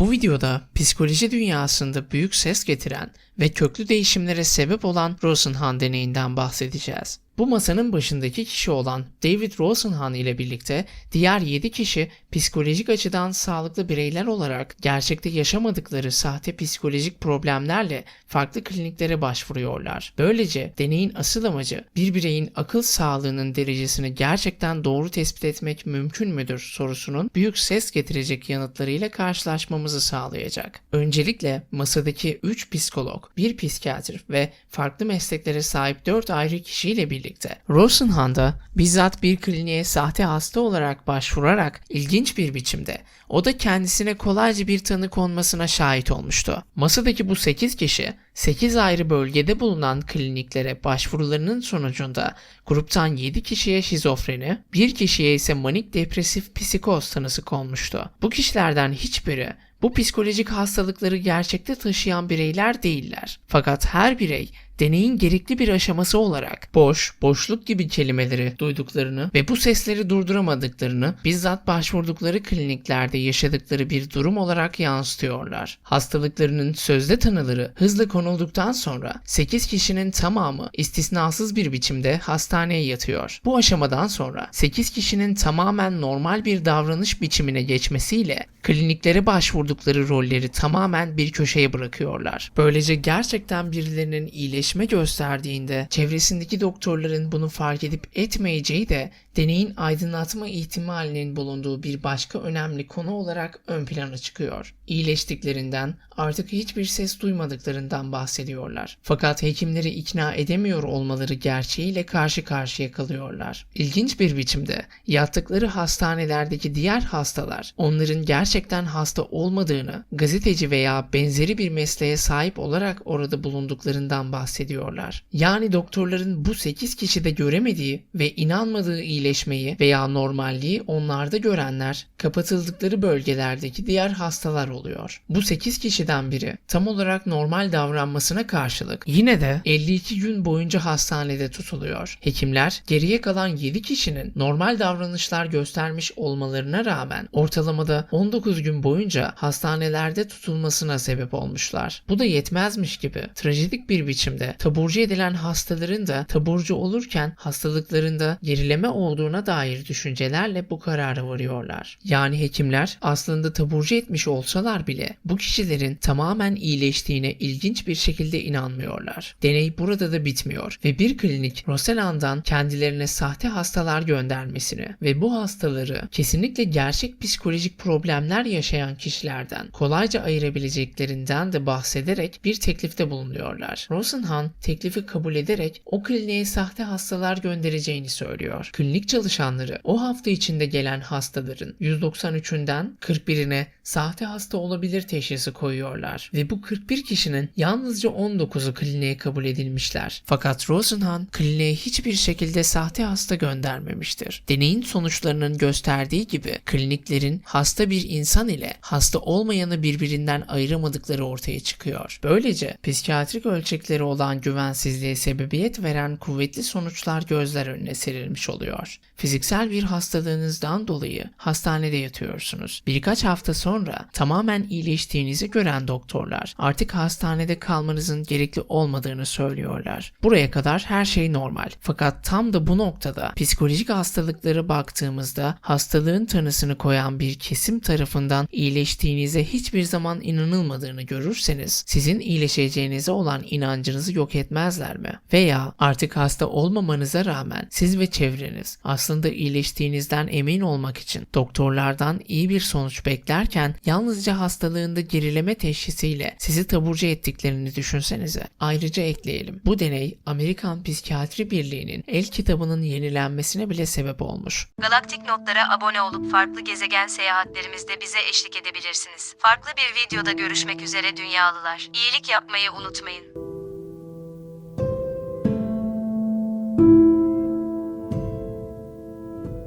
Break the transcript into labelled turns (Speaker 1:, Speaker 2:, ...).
Speaker 1: Bu videoda psikoloji dünyasında büyük ses getiren ve köklü değişimlere sebep olan Rosenhan deneyinden bahsedeceğiz. Bu masanın başındaki kişi olan David Rosenhan ile birlikte diğer 7 kişi psikolojik açıdan sağlıklı bireyler olarak gerçekte yaşamadıkları sahte psikolojik problemlerle farklı kliniklere başvuruyorlar. Böylece deneyin asıl amacı bir bireyin akıl sağlığının derecesini gerçekten doğru tespit etmek mümkün müdür sorusunun büyük ses getirecek yanıtlarıyla karşılaşmamızı sağlayacak. Öncelikle masadaki 3 psikolog, 1 psikiyatr ve farklı mesleklere sahip 4 ayrı kişiyle birlikte Rosenhan'da bizzat bir kliniğe sahte hasta olarak başvurarak ilginç bir biçimde o da kendisine kolayca bir tanı konmasına şahit olmuştu. Masadaki bu 8 kişi 8 ayrı bölgede bulunan kliniklere başvurularının sonucunda gruptan 7 kişiye şizofreni, 1 kişiye ise manik depresif psikoz tanısı konmuştu. Bu kişilerden hiçbiri bu psikolojik hastalıkları gerçekte taşıyan bireyler değiller. Fakat her birey deneyin gerekli bir aşaması olarak boş, boşluk gibi kelimeleri duyduklarını ve bu sesleri durduramadıklarını bizzat başvurdukları kliniklerde yaşadıkları bir durum olarak yansıtıyorlar. Hastalıklarının sözde tanıları hızla konulduktan sonra 8 kişinin tamamı istisnasız bir biçimde hastaneye yatıyor. Bu aşamadan sonra 8 kişinin tamamen normal bir davranış biçimine geçmesiyle kliniklere başvurdukları rolleri tamamen bir köşeye bırakıyorlar. Böylece gerçekten birilerinin iyileşme gösterdiğinde çevresindeki doktorların bunu fark edip etmeyeceği de deneyin aydınlatma ihtimalinin bulunduğu bir başka önemli konu olarak ön plana çıkıyor. İyileştiklerinden artık hiçbir ses duymadıklarından bahsediyorlar. Fakat hekimleri ikna edemiyor olmaları gerçeğiyle karşı karşıya kalıyorlar. İlginç bir biçimde yattıkları hastanelerdeki diğer hastalar onların gerçekten hasta olmadığını gazeteci veya benzeri bir mesleğe sahip olarak orada bulunduklarından bahsediyorlar. Yani doktorların bu 8 kişide göremediği ve inanmadığı iyileşmeyi veya normalliği onlarda görenler kapatıldıkları bölgelerdeki diğer hastalar oluyor. Bu 8 kişiden biri tam olarak normal davranmasına karşılık yine de 52 gün boyunca hastanede tutuluyor. Hekimler geriye kalan 7 kişinin normal davranışlar göstermiş olmalarına rağmen ortalamada 19 gün boyunca hastanelerde tutulmasına sebep olmuşlar. Bu da yetmezmiş gibi trajedik bir biçimde taburcu edilen hastaların da taburcu olurken hastalıklarında gerileme olduğuna dair düşüncelerle bu karara varıyorlar. Yani hekimler aslında taburcu etmiş olsalar bile bu kişilerin tamamen iyileştiğine ilginç bir şekilde inanmıyorlar. Deney burada da bitmiyor ve bir klinik Roseland'dan kendilerine sahte hastalar göndermesini ve bu hastaları kesinlikle gerçek psikolojik problemler yaşayan kişilerden kolayca ayırabileceklerinden de bahsederek bir teklifte bulunuyorlar. Rosenhan teklifi kabul ederek o kliniğe sahte hastalar göndereceğini söylüyor. Klinik çalışanları o hafta içinde gelen hastaların 193'ünden 41'ine sahte hasta olabilir teşhisi koyuyorlar ve bu 41 kişinin yalnızca 19'u kliniğe kabul edilmişler. Fakat Rosenhan kliniğe hiçbir şekilde sahte hasta göndermemiştir. Deneyin sonuçlarının gösterdiği gibi kliniklerin hasta bir insan ile hasta olmayanı birbirinden ayıramadıkları ortaya çıkıyor. Böylece psikiyatrik ölçekleri olan güvensizliğe sebebiyet veren kuvvetli sonuçlar gözler önüne serilmiş oluyor. Fiziksel bir hastalığınızdan dolayı hastanede yatıyorsunuz. Birkaç hafta sonra tamamen iyileştiğinizi gören doktorlar artık hastanede kalmanızın gerekli olmadığını söylüyorlar. Buraya kadar her şey normal. Fakat tam da bu noktada psikolojik hastalıklara baktığımızda hastalığın tanısını koyan bir kesim tarafından iyileştiğinize hiçbir zaman inanılmadığını görürseniz sizin iyileşeceğinize olan inancınızı yok etmezler mi? Veya artık hasta olmamanıza rağmen siz ve çevreniz aslında iyileştiğinizden emin olmak için doktorlardan iyi bir sonuç beklerken yalnızca hastalığında gerileme teşhisiyle sizi taburcu ettiklerini düşünsenize. Ayrıca ekleyelim. Bu deney Amerikan Psikiyatri Birliği'nin el kitabının yenilenmesine bile sebep olmuş.
Speaker 2: Galaktik Notlara abone olup farklı gezegen seyahatlerimizde bize eşlik edebilirsiniz. Farklı bir videoda görüşmek üzere dünyalılar. İyilik yapmayı unutmayın.